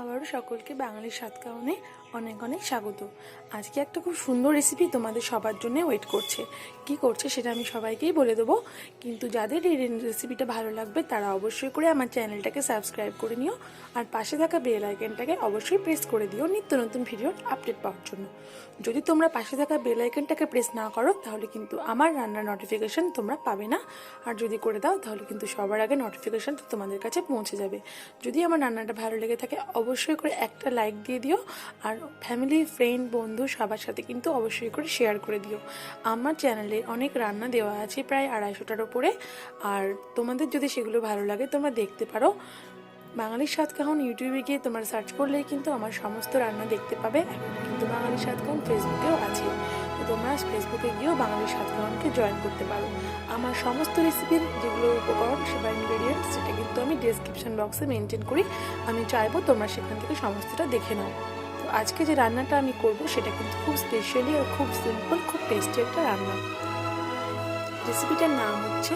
আবারও সকলকে বাঙালির কারণে অনেক অনেক স্বাগত। আজকে একটা খুব সুন্দর রেসিপি তোমাদের সবার জন্য ওয়েট করছে। কি করছে সেটা আমি সবাইকেই বলে দেবো। কিন্তু যাদের এই রেসিপিটা ভালো লাগবে তারা অবশ্যই করে আমার চ্যানেলটাকে সাবস্ক্রাইব করে নিও। আর পাশে থাকা বেল আইকনটাকে অবশ্যই প্রেস করে দিও নিত্য নতুন ভিডিওর আপডেট পাওয়ার জন্য। যদি তোমরা পাশে থাকা বেল আইকনটাকে প্রেস না করো তাহলে কিন্তু আমার রান্নার নোটিফিকেশন তোমরা পাবে না। আর যদি করে দাও তাহলে কিন্তু সবার আগে নোটিফিকেশন তোমাদের কাছে পৌঁছে যাবে। যদি আমার রান্নাটা ভালো লেগে থাকে অবশ্যই করে একটা লাইক দিয়ে দিও আর ফ্যামিলি ফ্রেন্ড বন্ধু সবার সাথে কিন্তু অবশ্যই করে শেয়ার করে দিও। আমার চ্যানেলে অনেক রান্না দেওয়া আছে প্রায় আড়াইশোটার ওপরে আর তোমাদের যদি সেগুলো ভালো লাগে তোমরা দেখতে পারো। বাঙালির স্বাদ কাহন ইউটিউবে গিয়ে তোমরা সার্চ করলেই কিন্তু আমার সমস্ত রান্না দেখতে পাবে। কিন্তু বাঙালির স্বাদ ফেসবুকেও আছে। তো তোমরা ফেসবুকে গিয়েও বাঙালির স্বাদ জয়েন করতে পারো। আমার সমস্ত রেসিপির যেগুলো উপকরণ সেবা ইনগ্রেডিয়েন্টস সেটা কিন্তু আমি ডেসক্রিপশন বক্সে মেনটেন করি। আমি চাইব তোমরা সেখান থেকে সমস্তটা দেখে নাও। তো আজকে যে রান্নাটা আমি করব, সেটা কিন্তু খুব স্পেশালি আর খুব সিম্পল খুব টেস্টি একটা রান্না। রেসিপিটার নাম হচ্ছে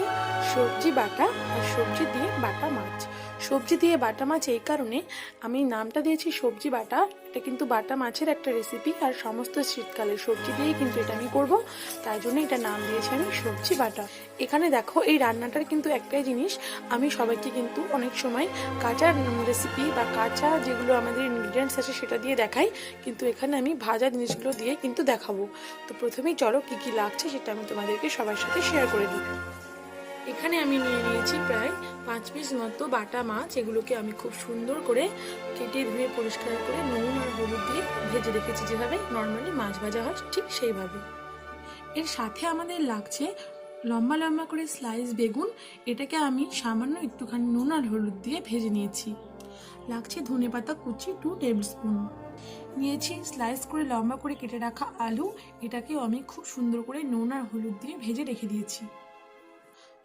সবজি বাটা আর সবজি দিয়ে বাটা মাছ। সবজি দিয়ে বাটা মাছ এই কারণে আমি নামটা দিয়েছি সবজি বাটা। এটা কিন্তু বাটা মাছের একটা রেসিপি আর সমস্ত শীতকালের সবজি দিয়েই কিন্তু এটা আমি করব। তাই জন্য এটা নাম দিয়েছি আমি সবজি বাটা। এখানে দেখো এই রান্নাটার কিন্তু একটাই জিনিস, আমি সবাইকে কিন্তু অনেক সময় কাঁচা রেসিপি বা কাঁচা যেগুলো আমাদের ইনগ্রিডিয়েন্টস আছে সেটা দিয়ে দেখাই, কিন্তু এখানে আমি ভাজা জিনিসগুলো দিয়ে কিন্তু দেখাবো। তো প্রথমেই চলো কী কী লাগছে সেটা আমি তোমাদেরকে সবার সাথে শেয়ার করে দিই। এখানে আমি নিয়ে নিয়েছি প্রায় পাঁচ পিস মতো বাটা মাছ। এগুলোকে আমি খুব সুন্দর করে কেটে ধুয়ে পরিষ্কার করে নুন আর হলুদ দিয়ে ভেজে রেখেছি। যেভাবে নর্মালি মাছ ভাজা হয়, ঠিক সেইভাবে। এর সাথে আমাদের লাগছে লম্বা লম্বা করে স্লাইস বেগুন। এটাকে আমি সামান্য একটুখানি নুন আর হলুদ দিয়ে ভেজে নিয়েছি। লাগছে ধনে পাতা কুচি টু টেবিল স্পুন নিয়েছি স্লাইস করে লম্বা করে কেটে রাখা আলু। এটাকেও আমি খুব সুন্দর করে নুন আর হলুদ দিয়ে ভেজে রেখে দিয়েছি।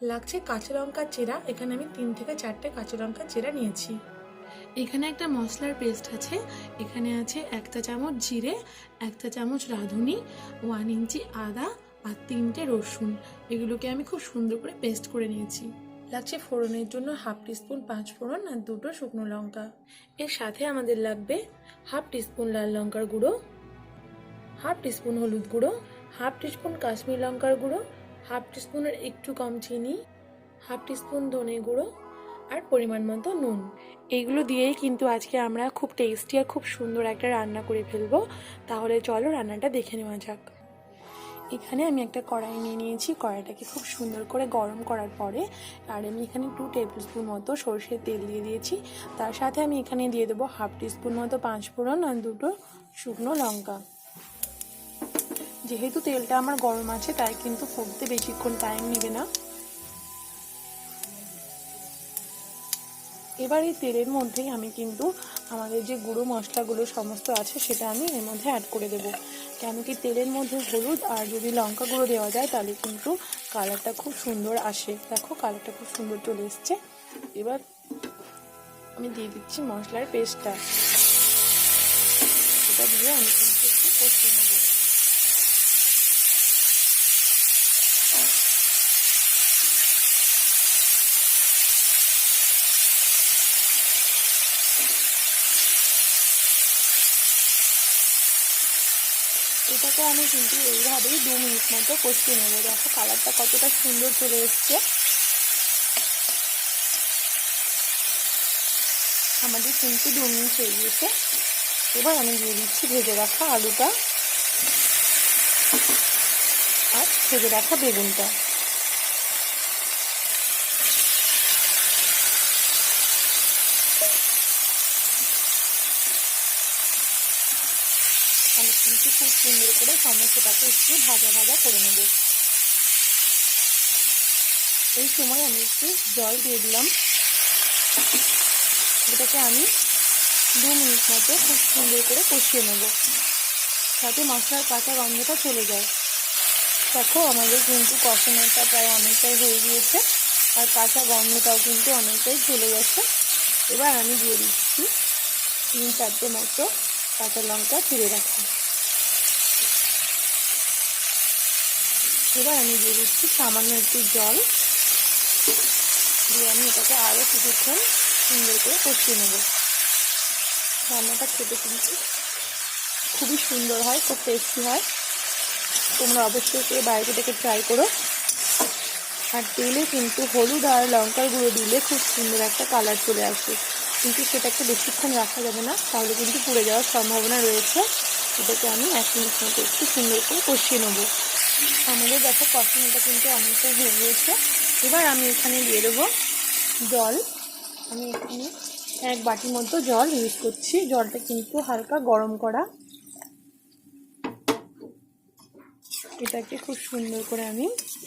লাগছে কাঁচা লঙ্কার চেরা। এখানে আমি তিন থেকে চারটে কাঁচা লঙ্কার চেরা নিয়েছি। এখানে একটা মশলার পেস্ট আছে। এখানে আছে একটা চামচ জিরে একটা চামচ রাঁধুনি ওয়ান ইঞ্চি আদা আর তিনটে রসুন। এগুলোকে আমি খুব সুন্দর করে পেস্ট করে নিয়েছি। লাগছে ফোড়নের জন্য হাফ টিস্পুন পাঁচ ফোড়ন আর দুটো শুকনো লঙ্কা। এর সাথে আমাদের লাগবে হাফ টিস্পুন লাল লঙ্কার গুঁড়ো হাফ টিস্পুন হলুদ গুঁড়ো হাফ টিস্পুন কাশ্মীর লঙ্কার গুঁড়ো হাফ টিস্পুনের একটু কম চিনি, হাফ টিস্পুন ধনে গুঁড়ো আর পরিমাণ মতো নুন। এইগুলো দিয়েই কিন্তু আজকে আমরা খুব টেস্টি আর খুব সুন্দর একটা রান্না করে ফেলব। তাহলে চলো রান্নাটা দেখে নেওয়া যাক। এখানে আমি একটা কড়াই নিয়ে নিয়েছি। কড়াইটাকে খুব সুন্দর করে গরম করার পরে আর আমি এখানে টু টেবিল স্পুন মতো সর্ষের তেল দিয়ে দিয়েছি। তার সাথে আমি এখানে দিয়ে দেবো হাফ টিস্পুন মতো পাঁচ ফোড়ন আর দুটো শুকনো লঙ্কা। যেহেতু তেলটা আমার গরম আছে, তাই কিন্তু ফুটতে বেশিক্ষণ টাইম নেবে না। এবার এই তেলের মধ্যেই আমি কিন্তু আমাদের যে গুঁড়ো মশলাগুলো সমস্ত আছে, সেটা আমি এর মধ্যে অ্যাড করে দেবো। কেন কি তেলের মধ্যে হলুদ আর যদি লঙ্কা গুঁড়ো দেওয়া যায়, তাহলে কিন্তু কালারটা খুব সুন্দর আসে। দেখো কালারটা খুব সুন্দর চলে এসছে। এবার আমি দিয়ে দিচ্ছি মশলার পেস্টটা সেটা দিয়ে আমি কিন্তু একটু কষিয়ে নেব। এটাকে আমি কিন্তু এইভাবেই দু মিনিট মতো কষিয়ে নেব। দেখো, কালারটা কতটা সুন্দর চলে এসছে। আমাদের কিন্তু দু মিনিট হয়ে গিয়েছে। এবার আমি দিয়ে দিচ্ছি ভেজে রাখা আলুটা আর ভেজে রাখা বেগুনটা। আমি কিন্তু খুব সুন্দর করে সমস্তটাকে একটু ভাজা ভাজা করে নেব। এই সময় আমি একটু জল দিয়ে দিলাম। এটাকে আমি দু মিনিট মতো খুব সুন্দর করে কষিয়ে নেব, যাতে মশলার কাঁচা গন্ধটা চলে যায়। দেখো, আমাদের কিন্তু কষানোটা প্রায় অনেকটাই হয়ে গিয়েছে, আর কাঁচা গন্ধটাও কিন্তু অনেকটাই চলে গেছে। এবার আমি দিয়ে দিচ্ছি তিন চারটে মতো কাঁচা লঙ্কা চিড়ে রাখা। এবার আমি দিয়ে দিচ্ছি সামান্য একটু জল। দিয়ে আমি এটাকে আরও কিছুক্ষণ সুন্দর করে কষিয়ে নেব। রান্নাটা খেতে কিন্তু খুবই সুন্দর হয়, খুব টেস্টি হয়। তোমরা অবশ্যই করে বাইরে থেকে ট্রাই করো। আর তেলে কিন্তু হলুদ আর লঙ্কার গুঁড়ো দিলে খুব সুন্দর একটা কালার চলে আসে। কিন্তু সেটাকে বেশিক্ষণ রাখা যাবে না, তাহলে কিন্তু পুড়ে যাওয়ার সম্ভাবনা রয়েছে। এটাকে আমি এক মিনিট মতো একটু সুন্দর করে কষিয়ে নেব। আমাদের দেখো কষানোটা কিন্তু অনেকটাই হয়ে গিয়েছে। এবার আমি এখানে দিয়ে দেবো জল। আমি এখানে এক বাটির মতো জল ইউজ করছি। জলটা কিন্তু হালকা গরম করা। এটাকে খুব সুন্দর করে আমি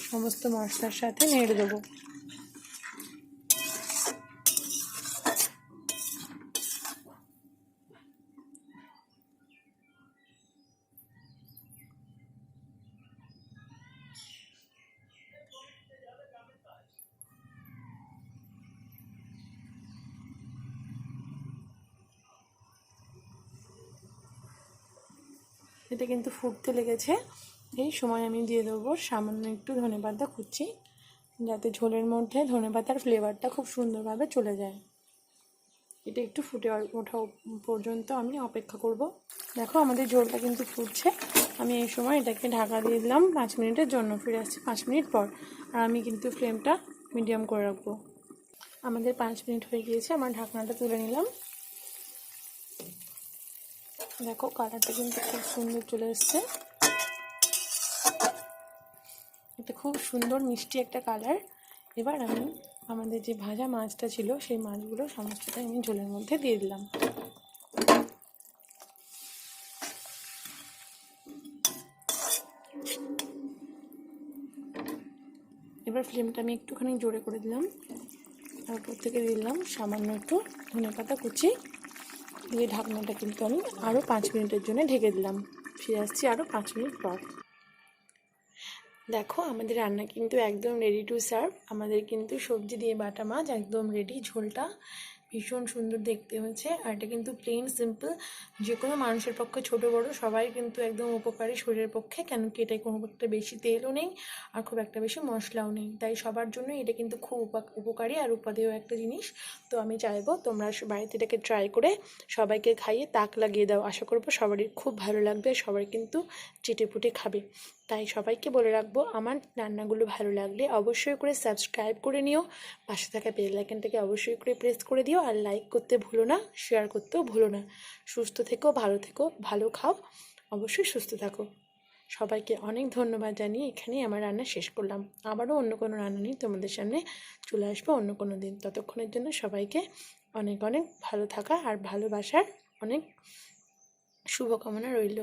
সমস্ত মশলার সাথে নেড়ে দেবো। এটা কিন্তু ফুটতে লেগেছে। এই সময় আমি দিয়ে দেবো। সামান্য একটু ধনে পাতা কুচি, যাতে ঝোলের মধ্যে ধনে পাতার ফ্লেভারটা খুব সুন্দরভাবে চলে যায়। এটা একটু ফুটে ওঠা পর্যন্ত আমি অপেক্ষা করব। দেখো, আমাদের ঝোলটা কিন্তু ফুটছে। আমি এই সময় এটাকে ঢাকা দিয়ে দিলাম। পাঁচ মিনিটের জন্য ফিরে আসছি পাঁচ মিনিট পর। আর আমি কিন্তু ফ্লেমটা মিডিয়াম করে রাখব। আমাদের পাঁচ মিনিট হয়ে গিয়েছে। আমার ঢাকনাটা তুলে নিলাম। দেখো, কালারটা কিন্তু খুব সুন্দর চলে এসছে। এটা খুব সুন্দর, মিষ্টি একটা কালার। এবার আমি আমাদের যে ভাজা মাছটা ছিল, সেই মাছগুলো সমস্তটাই আমি ঝোলের মধ্যে দিয়ে দিলাম। এবার ফ্লেমটা আমি একটুখানি জোরে করে দিলাম। তারপর থেকে দিলাম সামান্য একটু ধনে পাতা কুচি। দিয়ে ঢাকনাটা কিন্তু আমি আরও পাঁচ মিনিটের জন্য ঢেকে দিলাম। ফিরে আসছি আরও পাঁচ মিনিট পর। দেখো, আমাদের রান্না কিন্তু একদম রেডি টু সার্ভ আমাদের কিন্তু সবজি দিয়ে বাটা মাছ একদম রেডি ঝোলটা ভীষণ সুন্দর দেখতে হয়েছে। আর এটা কিন্তু প্লেন সিম্পল যে কোনো মানুষের পক্ষে, ছোট, বড়, সবাই কিন্তু একদম উপকারী শরীরের পক্ষে কেন কি এটায় কোনো একটা বেশি তেলও নেই আর খুব একটা বেশি মশলাও নেই। তাই সবার জন্য এটা কিন্তু খুব উপকারী আর উপাদেয় একটা জিনিস। তো আমি চাইব তোমরা বাড়িতে এটাকে ট্রাই করে সবাইকে খাইয়ে তাক লাগিয়ে দাও। আশা করব সবারই খুব ভালো লাগবে সবাই কিন্তু চেটে পুটে খাবে। তাই সবাইকে বলে রাখব, আমার রান্নাগুলো ভালো লাগলে অবশ্যই করে সাবস্ক্রাইব করে নিও। পাশে থাকা বেল আইকনটাকে অবশ্যই করে প্রেস করে দিও। আর লাইক করতে ভুলো না শেয়ার করতেও ভুলো না। সুস্থ থেকো, ভালো থেকো, ভালো খাও, অবশ্যই সুস্থ থাকো। সবাইকে অনেক ধন্যবাদ জানিয়ে এখানেই আমার রান্না শেষ করলাম। আবারও অন্য কোনো রান্না নিয়ে তোমাদের সামনে চলে আসব অন্য কোনো দিন। ততক্ষণের জন্য সবাইকে অনেক অনেক ভালো থাকা আর ভালোবাসার অনেক শুভকামনা রইল।